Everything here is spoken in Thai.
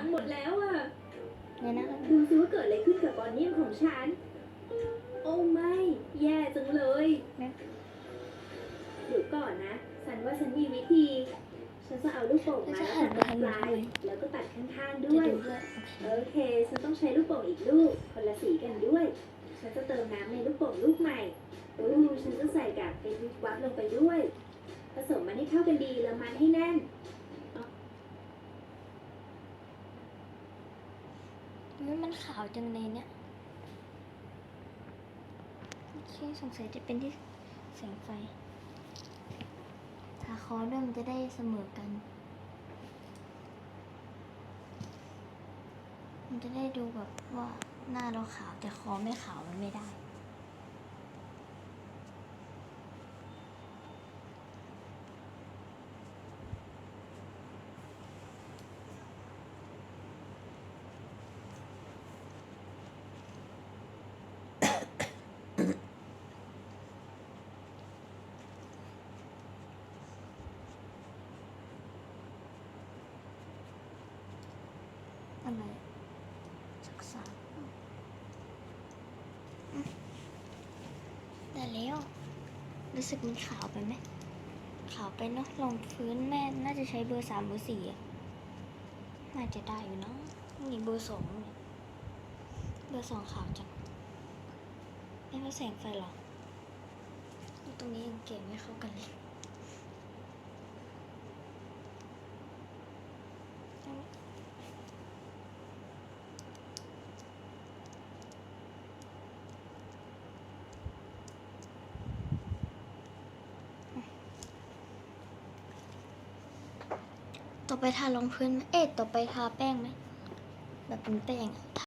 งหมดแล้วอะเนี่ยนะดูซิว่าเกิดอะไรขึ้นกับบอนนี่ของฉัน โอ้ไม่ แย่จังเลยนะเดี๋ยวก่อนนะ ฉันว่าฉันมีวิธี ฉันจะเอาลูกโป่งแล้วมาจะแล้วหันตัดไปทางปนู้นลาทำยไมแล้วก็ตัดข้างๆจะด้วยดูด้วยโอเคโอเค ฉันต้องใช้ลูกโป่งอีกลูก คนละสีกันด้วย ฉันจะเติมน้ำในลูกโป่งลูกใหม่อู้ฉันจะใส่กากเป็นวิบวับลงไปด้วย ผสมมันให้เข้ากันดีแล้วมันให้แน่น นี่มันขาวจังเลยเนี่ยโอเคสงสัยจะเป็นที่แสงไฟทาคอด้วยมันจะได้เสมอกัน มันจะได้ดูแบบว่าหน้าเราขาวแต่คอไม่ขาวมันไม่ได้ อะไรสักสามอืมได้แล้วรู้สึกมันขาวไปไหมขาวไปเนาะรองพื้นแม่น่าจะใช้เบอร์สามเบอร์สี่น่าจะได้อยู่เนาะนี่เบอร์สองเบอร์สองขาวจังไม่ว่แสงไฟหรอตรงนี้ยังเก็บไม่เข้า ต่อไปทารองพื้นไหมเอ๊ะต่อไปทาแป้งไหมแบบเป็นแป้ง